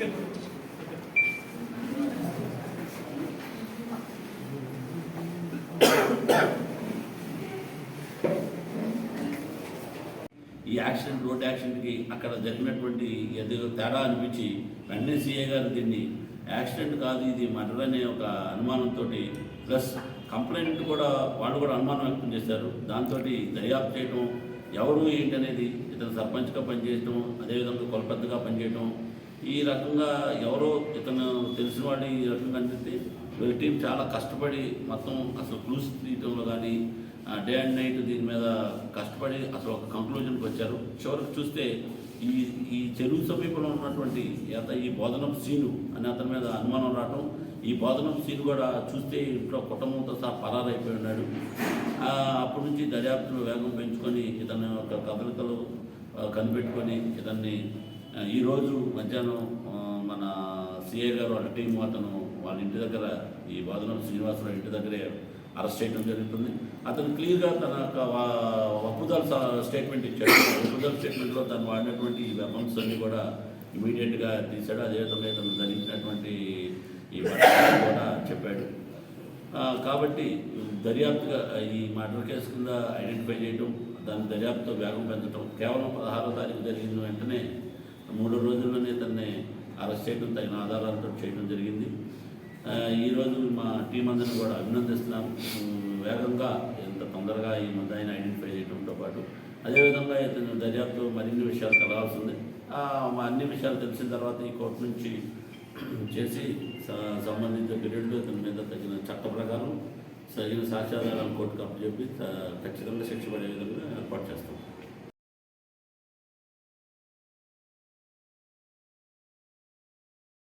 ఈ accident road యాక్సిడెంట్కి అక్కడ జరిగినటువంటి ఏదో తేడా అనిపించి వెంటనే సీఏ గారు దీన్ని యాక్సిడెంట్ కాదు ఇది మర్డర్ అనే ఒక అనుమానంతో ప్లస్ కంప్లైంట్ కూడా వాళ్ళు కూడా అనుమానం వ్యక్తం చేశారు. దాంతో దర్యాప్తు చేయటం ఎవరు ఏంటనేది ఇతర సర్పంచ్గా పనిచేయటం అదేవిధంగా కొలపెద్దగా పనిచేయటం ఈ రకంగా ఎవరో ఇతను తెలిసిన వాడిని ఈ రకంగా అందిస్తే వీళ్ళ టీం చాలా కష్టపడి మొత్తం అసలు క్లూస్ తీయటంలో కానీ డే అండ్ నైట్ దీని మీద కష్టపడి అసలు ఒక కంక్లూజన్కి వచ్చారు. చివరికి చూస్తే ఈ ఈ చెరువు సమీపంలో ఉన్నటువంటి అత ఈ బోధనం సీను అని అతని మీద అనుమానం రావటం ఈ బోధనం సీను కూడా చూస్తే ఇంట్లో కుటుంబంతో సహా పరారైపోయి ఉన్నాడు. అప్పటి నుంచి దర్యాప్తులు వేగం పెంచుకొని ఇతని యొక్క కదలికలు కనిపెట్టుకొని ఇతన్ని ఈరోజు మధ్యాహ్నం మన సిఏ గారు వాళ్ళ టీం అతను వాళ్ళ ఇంటి దగ్గర ఈ బాధనం శ్రీనివాసరావు ఇంటి దగ్గరే అరెస్ట్ చేయడం జరుగుతుంది. అతను క్లియర్గా తన యొక్క ఒప్పుదల స- స్టేట్మెంట్ ఇచ్చాడు. ఒప్పుదల స్టేట్మెంట్లో తను వాడినటువంటి ఈ వెపన్స్ అన్నీ కూడా ఇమీడియట్గా తీశాడు. అదేవిధంగా ఇతను ధరించినటువంటి ఈ కూడా చెప్పాడు. కాబట్టి దర్యాప్తుగా ఈ మర్డర్ కేసు కింద ఐడెంటిఫై చేయడం దాని దర్యాప్తు వేగం పెంచడం కేవలం పదహారో తారీఖు జరిగిన వెంటనే మూడు రోజుల్లోనే తనని అరెస్ట్ చేయడం తగిన ఆధారాలతో చేయడం జరిగింది. ఈరోజు మా టీం అందరిని కూడా అభినందిస్తున్నాం. వేగంగా ఎంత తొందరగా ఈ ముద్దాయిని ఐడెంటిఫై చేయడంతో పాటు. అదేవిధంగా ఇతను దర్యాప్తు మరిన్ని విషయాలు కలవాల్సి ఉంది మా అన్ని విషయాలు తెలిసిన తర్వాత ఈ కోర్టు నుంచి చేసి సంబంధించిన సంబంధిత పీరియడ్లో ఇతని మీద తగిన చట్ట ప్రకారం సరైన సాక్ష్యాధారాలు కోర్టుకు అప్పచెప్పి త- ఖచ్చితంగా శిక్ష పడే విధంగా